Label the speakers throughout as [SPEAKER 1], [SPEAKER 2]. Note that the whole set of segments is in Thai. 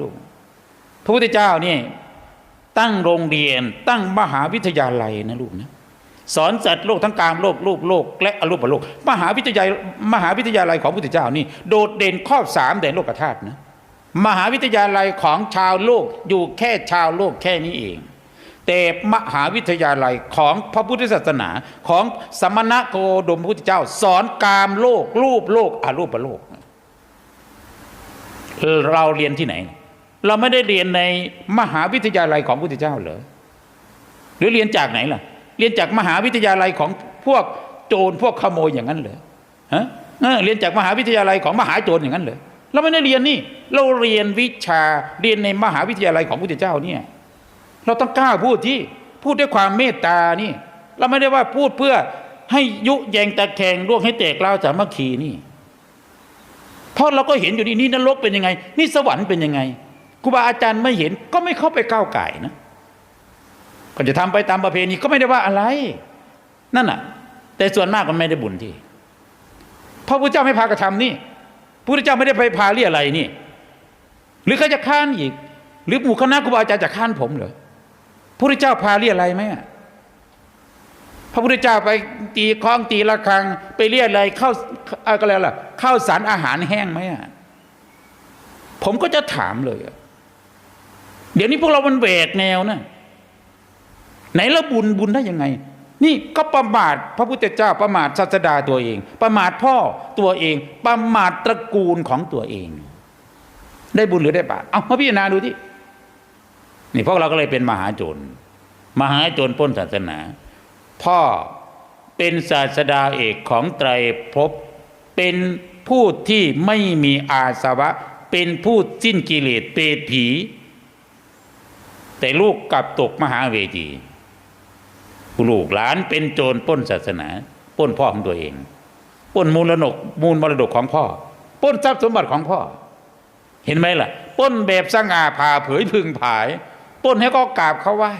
[SPEAKER 1] ลูกพระพุทธเจ้านี่ตั้งโรงเรียนตั้งมหาวิทยาลัยนะลูกนะสอนสัตว์โลกทั้งกลางโลกรูปโลก และอรูปโลก มหาวิทยาลัยมหาวิทยาลัยของพระพุทธเจ้านี่โดดเด่นครอบสามแดนโลกธาตุนะมหาวิทยาลัยของชาวโลกอยู่แค่ชาวโลกแค่นี้เอง แต่มหาวิทยาลัยของพระพุทธศาสนาของสมณะโคดมพุทธเจ้า สอนกามโลก รูปโลกอรูปโลก เราเรียนที่ไหน เราไม่ได้เรียนในมหาวิทยาลัยของพระพุทธเจ้าเหรอหรือเรียนจากไหนล่ะ เรียนจากมหาวิทยาลัยของพวกโจรพวกขโมยอย่างนั้นเหรอฮะเรียนจากมหาวิทยาลัยของมหาโจรอย่างนั้นเหรอเราไม่ได้เรียนนี่ เราเรียนวิชาเรียนในมหาวิทยาลัยของพระพุทธเจ้าเนี่ย เราต้องกล้าพูดที่พูดด้วยความเมตตานี่ เราไม่ได้ว่าพูดเพื่อให้ยุแยงตะแคงร่วงให้แตกเล้าวสามัคคีนี่เพราะเราก็เห็นอยู่นี่นี่นรกเป็นยังไง นี่สวรรค์เป็นยังไง ครูบาอาจารย์ไม่เห็นก็ไม่เข้าไปก้าวไก่นะก็จะทำไปตามประเพณีก็ไม่ได้ว่าอะไร นั่นน่ะ แต่ส่วนมากมันไม่ได้บุญที่พระพุทธเจ้าไม่พากระทำนี่พระพุทธเจ้าไม่ได้ไปพาเรียอะไรนี่ หรือเขาจะค้านอีก หรือหมู่คณะครูบาอาจารย์จะค้านผมเหรอพระพุทธเจ้าพาเรียอะไรไหมอะพระพุทธเจ้าไปตีคล้องตีระฆัง ไปเรียอะไรเข้าอะไรล่ะข้าวสารอาหารแห้งไหมอะผมก็จะถามเลยอะ เดี๋ยวนี้พวกเรามันแหวกแนวนะไหนละบุญบุญได้ยังไง นี่ก็ประมาทพระพุทธเจ้าประมาทศาสดาตัวเอง ประมาทพ่อตัวเอง ประมาทตระกูลของตัวเอง ได้บุญหรือได้บาปเอามาพิจารณาดูที่นี่พวกเราก็เลยเป็นมหาโจรมหาโจรป้นศาสนา พ่อเป็นศาสดาเอกของไตรภพเป็นผู้ที่ไม่มีอาสวะ เป็นผู้สิ้นกิเลสเปรตผี แต่ลูกกลับตกมหาเวทีลูกหลานเป็นโจรป้นศาสนาป้นพ่อของตัวเองป้นมูลนกมูลมรดกของพ่อป้นทรัพย์สมบัติของพ่อ เห็นไหมล่ะป้นแบบสง่าผ่าเผยพึงผายป้นให้ก็กราบเขาไหว้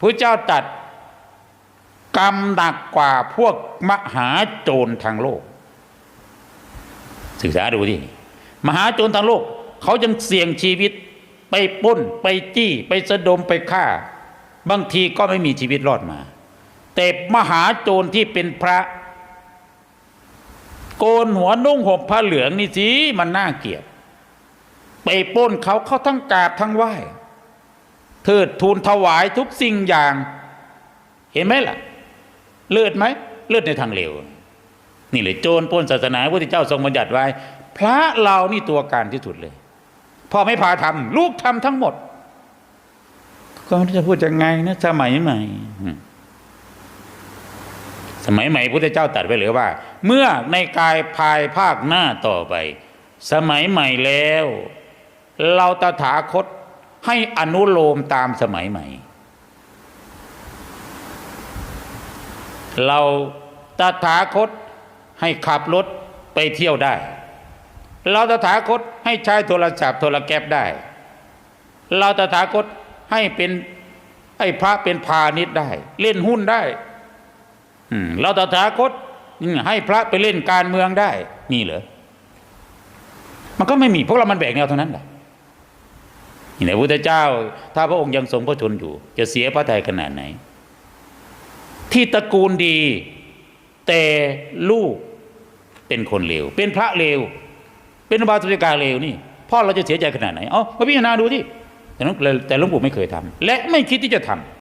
[SPEAKER 1] พระเจ้าตัดกรรมหนักกว่าพวกมหาโจรทางโลก ศึกษาดูที่มหาโจรทางโลก เขายังเสี่ยงชีวิต ไปปล้น ไปจี้ ไปสะดมไปฆ่า บางทีก็ไม่มีชีวิตรอดมา แต่มหาโจรที่เป็นพระ โกนหัวนุ่งห่มผ้าเหลืองนี่สิมันน่าเกลียด ไปป้นเขาเขาทั้งกราบทั้งไหว้เทิดทูนถวายทุกสิ่งอย่าง เห็นไหมล่ะ เลือดไหมเลือดในทางเลวนี่เลยโจรป้นศาสนาพระพุทธเจ้าทรงบัญญัติไว้ พระเรานี่ตัวการที่สุดเลย พ่อไม่พาทำลูกทำทั้งหมด ก็ไม่รู้จะพูดยังไงนะสมัยใหม่สมัยใหม่พุทธเจ้าตรัดไว้เลยว่า เมื่อในกายภายภาคหน้าต่อไป สมัยใหม่แล้ว เราตถาคตให้อนุโลมตามสมัยใหม่ เราตถาคตให้ขับรถไปเที่ยวได้ เราตถาคตให้ใช้โทรศัพท์โทรแก๊ปได้ เราตถาคตให้เป็นให้พระเป็นพาณิชย์ได้ เล่นหุ้นได้เราตถาคตให้พระไปเล่นการเมืองได้มีเหรอมันก็ไม่มีพวกเรามันแบกแนวเท่านั้นแหละนี่แหละพระพุทธเจ้า ถ้าพระองค์ยังทรงพระชนอยู่ จะเสียพระทัยขนาดไหน ที่ตระกูลดี แต่ลูกเป็นคนเลวเป็นพระเลว เป็นบาตุริกาเลวนี่พ่อเราจะเสียใจขนาดไหน เอามาพิจารณาดูที่แต่หลวงแต่หลวงปู่ไม่เคยทำและไม่คิดที่จะทำ